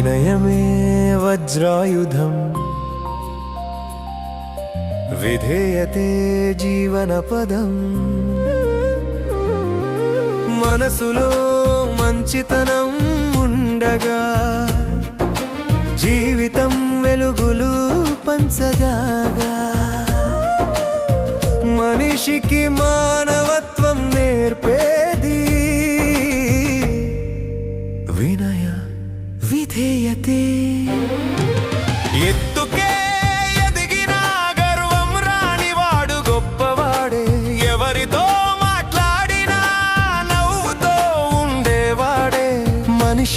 వినయమే వజ్రాయుధం. విధేయతే జీవనపదం. మనసులో మంచితనం ఉండగా జీవితం వెలుగులు పంచగా మనిషికి మానవత్వం నేర్పే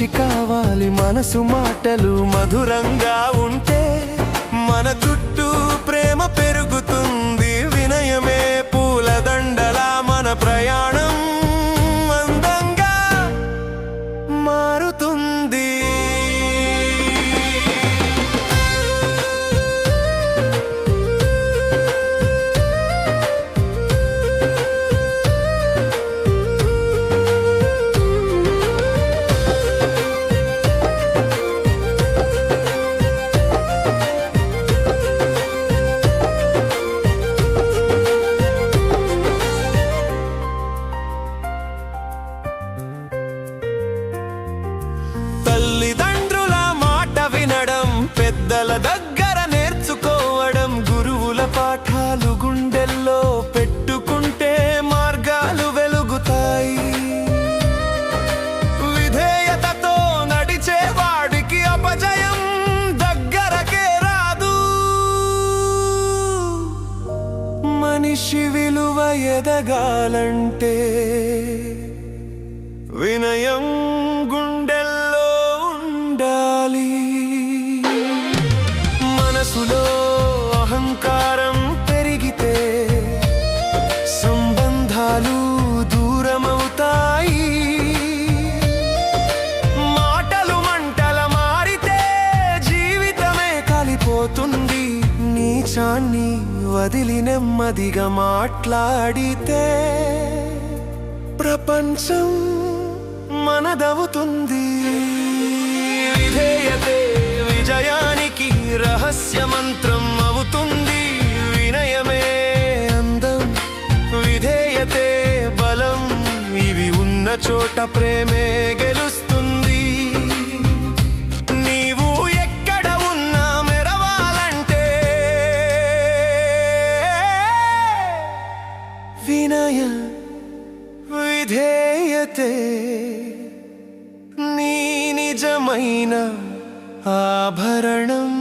మనిషి కావాలి మనసు మాటలు మధురంగా ఉంటే మన చుట్టూ ప్రేమ పెరుగుతుంది వినయమే పూలదండలా మన ప్రయాణం పెద్దల దగ్గర నేర్చుకోవడం గురువుల పాఠాలు గుండెల్లో పెట్టుకుంటే మార్గాలు వెలుగుతాయి. విధేయతతో నడిచే వాడికి అపజయం దగ్గరకే రాదు. మనిషి విలువ ఎదగాలంటే వినయం నీచాన్ని వదిలి నెమ్మదిగా మాట్లాడితే ప్రపంచం మనదవుతుంది. విధేయతే విజయానికి రహస్య మంత్రం అవుతుంది. వినయమే అందం. విధేయతే బలం. ఇవి ఉన్న చోట ప్రేమే గెలుస్తుంది. వినయ విధేయతే నీ నిజమైన ఆభరణం.